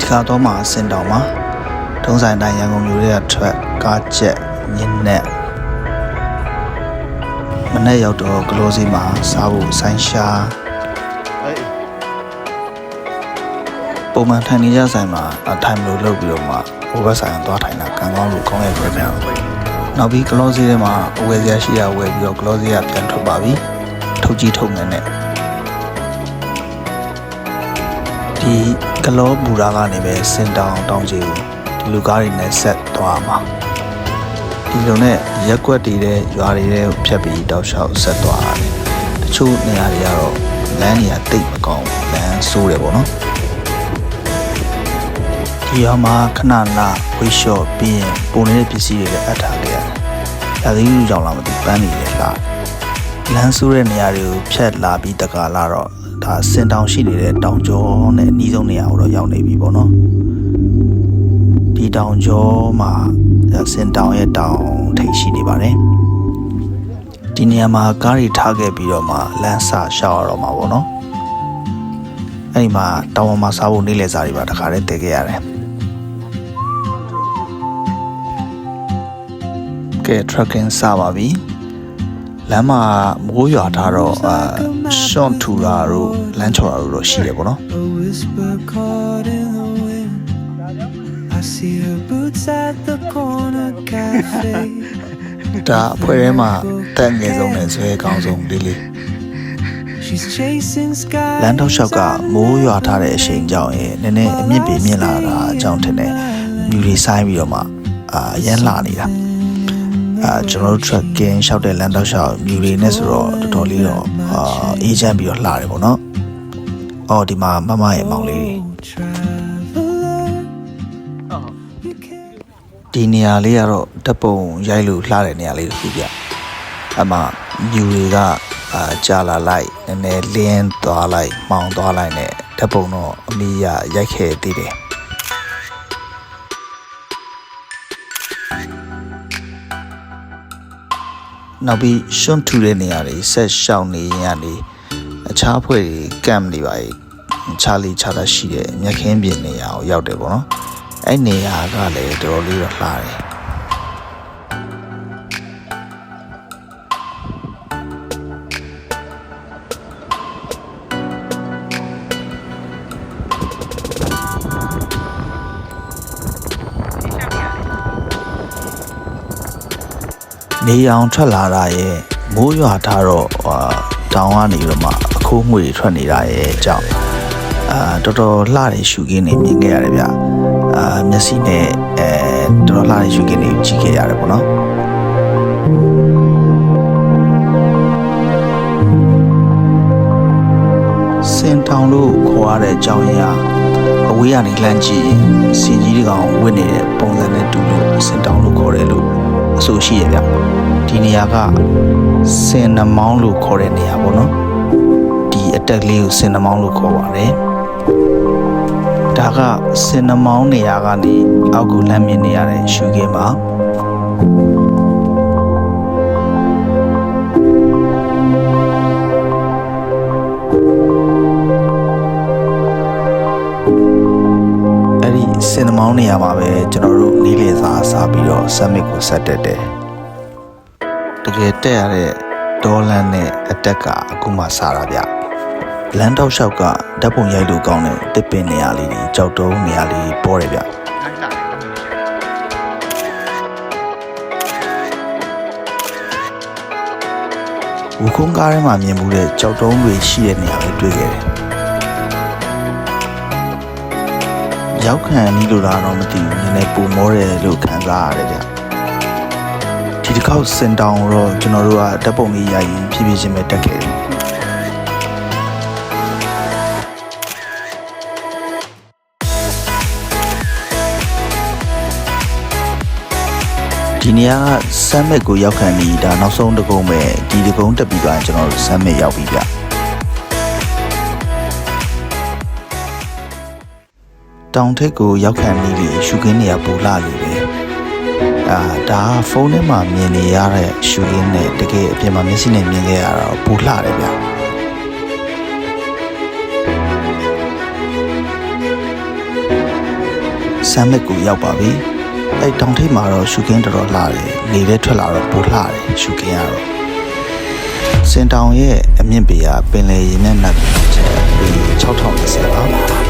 တစ်ခါတော့မှစင်တောင်မှာထုံးဆိုင်တိုင်းရန်ကုန်မြို့ရဲ့ထွက်ကားချက်ညင်းနဲ့မနေ့ရောက်တော့ကလောစီမှာစားဖို့ဆိုင်းရှာပုံမှန်ထိုင်နေကြဆိုင်မှာအထိုင်မလို့လုပ်ပြီးတော့မှဟိုဘက်ဆိုင်ကိုသွားထိုင်တာကံကောင်းလို့ကောင်းရဲ့ပြပြန်နောက်ပြီးကလောစီထဲမှာအဝယ်စရာရှိရဝယ်ပြီးတော့ကလောစီကပြန်ထွက်ပါပြီထုတ်ကြီးထုတ်ငန်းနဲ့ဒီ ကလောဘူရာကနေပဲစင်တောင်တောင်ကြီးကိုဒီလူကားတွေနဲ့ဆက်သွားမှာဒီလိုနဲ့ရက်ကွက်တည်တဲ့ရွာတွေထဲကိုဖြတ်ပြီးတောက်လျှောက်ဆက်သွားတယ်တချို့နေရာတွေကတော့လမ်းတွေကတိတ်မကောင်းဘူးလမ်းဆိုးတယ်ပေါ့နော်ဒီရွာမှာခဏနာဝိရှော့ပြီးရင်ပုံနေတဲ့ပစ္စည်းတွေလည်းအပ်ထားခဲ့ရတယ်ဒါသီးလူကြောင့်လားမသိဘူးပန်းနေတယ်လားလမ်းဆိုးတဲ့နေရာတွေကိုဖြတ်လာပြီးတကားလာတော့ ဒါစင်တောင်ရှိနေတဲ့တောင်ကျောနဲ့အနီးဆုံးနေရာကိုတော့ရောက်နေပြီပေါ့နော်ဒီတောင်ကျောမှာစင်တောင်ရဲ့တောင်ထိပ်ရှိနေပါတယ်ဒီနေရာမှာကားတွေထားခဲ့ပြီးတော့မှလမ်းဆရှောက်ရတော့မှာပေါ့နော်အဲ့ဒီမှာတောင်ပေါ်မှာစားဖို့နေလေစားတွေပါတခါတည်းတည်ခဲ့ရတယ်ကဲ trucking စပါပြီ လမ်းမှာမိုးရွာထားတော့အာရှွန်ထူရာတို့လမ်းချော်ရာတို့တော့ရှိတယ်ပေါ့နော် A whisper caught in the wind. I see her boots at the corner cafe. ဒါအဖွဲထဲမှာတက်ငယ်ဆုံးနဲ့ဇွဲကောင်းဆုံးလေးလေး She's chasing skies. လမ်းတော့လျှောက်ကမိုးရွာထားတဲ့အချိန်ကြောင့်ရေနည်းနည်းအမြင့်ပေမြင့်လာတာအကြောင်းထင်တယ်မြူတွေဆိုင်ပြီးတော့မှအာအရန်လာနေတာ အာကျွန်တော်တို့ trekking လျှောက်တဲ့လမ်းတော့လျှောက်မြူတွေနဲ့ဆိုတော့တော်တော်လေးတော့အာအေးချမ်းပြီးတော့လှတယ်ပေါ့နော်အော်ဒီမှာမမရဲ့မောင်လေးတွေ Traveler. You can't ဒီနေရာလေးကတော့တပ်ပုံရိုက်လို့လှတဲ့နေရာလေးတစ်ခုပြအမှမြူတွေကအာကြာလာလိုက်နည်းနည်းလင်းသွားလိုက်မှောင်သွားလိုက်နဲ့တပ်ပုံတော့အမီးရရိုက်ခဲ့သေးတယ် နောက်ပြီးရှွန့်ထူတဲ့နေရာတွေဆက်ရှောင်နေရင်ကနေအခြားအဖွဲ့တွေကမ်နေပါ යි ခြားလီခြားတာရှိတဲ့မြက်ခင်းပြင်နေရာကိုရောက်တယ်ပေါ့နော်အဲ့နေရာကလည်းတော်တော်လေးတော့လှတယ် နေအောင်ထွက်လာတာရဲ့မိုးရွာထားတော့ဟာတောင်ကနေပြီးတော့မှအခိုးငွေတွေထွက်နေတာရဲ့အကြောင်းအာတော်တော်လှတဲ့ရှူခင်းနေမြင်ခဲ့ရတယ်ဗျအာမျက်စိနဲ့အဲတော်တော်လှတဲ့ရှူခင်းနေကြည့်ခဲ့ရတယ်ပေါ့နော်စင်တောင်လို့ခေါ်ရတဲ့အကြောင်းရင်းအဝေးကနေလှမ်းကြည့်ရင်စီကြီးတကောင်ဝစ်နေတဲ့ပုံစံနဲ့တူလို့စင်တောင်လို့ခေါ်တယ်လို့ အဆိုရှိရဗျဒီနေရာကစင်နှမောင်းလို့ခေါ်တဲ့နေရာပေါ့နော်ဒီအတက်ကလေးကိုစင်နှမောင်းလို့ခေါ်ပါတယ်ဒါကစင်နှမောင်းနေရာကနေအောက်ကိုလမ်းမြင်နေရတဲ့ရှုခင်းပါ စင်နှမောင်းနေရာမှာပဲကျွန်တော်တို့နေလေစာစားပြီးတော့ summit ကိုဆက်တက်တယ်တကယ်တက်ရတဲ့ဒေါ်လန်နဲ့အတက်ကအခုမှစားတာဗျလမ်းတော့လျှောက်ကဓာတ်ပုံရိုက်လို့ကောင်းတဲ့တစ်ပင်နေရာလေးတွေကြောက်တုံးနေရာလေးတွေပေါ်တယ်ဗျဝခုံးကားထဲမှာမြင်မှုတဲ့ကြောက်တုံးတွေရှိတဲ့နေရာလေးတွေ့ခဲ့တယ် ရောက်ခံနီးလို့လားတော့မသိဘူးနည်းနည်းပူမောတယ်လို့ခံစားရတယ်ဗျဒီတစ်ခေါက်စင်တောင်တော့ကျွန်တော်တို့ကဓာတ်ပုံလေးရိုက်ရင်ဖြည်းဖြည်းချင်းပဲတက်ခဲ့တယ်ဒီနေရာကဆမ်မစ်ကိုရောက်ခံပြီးဒါနောက်ဆုံးတကုံးပဲဒီတကုံးတက်ပြီးသွားရင်ကျွန်တော်တို့ဆမ်မစ်ရောက်ပြီဗျ တောင်ထိပ်ကိုရောက်ခံပြီးလေရှုခင်းနေရပူလာလို့ပဲအာဒါကဖုန်းထဲမှာမြင်နေရတဲ့ရှူရင်းနဲ့တကယ်အပြင်မှာမျက်စိနဲ့မြင်ခဲ့ရတာတော့ပူလှတယ်ဗျဆမ်းမက်ကိုရောက်ပါပြီအဲ့တောင်ထိပ်မှာတော့ရှုခင်းတော်တော်လှတယ်နေထဲထွက်လာတော့ပိုလှတယ်ရှုခင်းရတော့စင်တောင်ရဲ့အမြင့်ပေကပင်လယ်ရေနဲ့နက်ချက်ပေ6030ပါ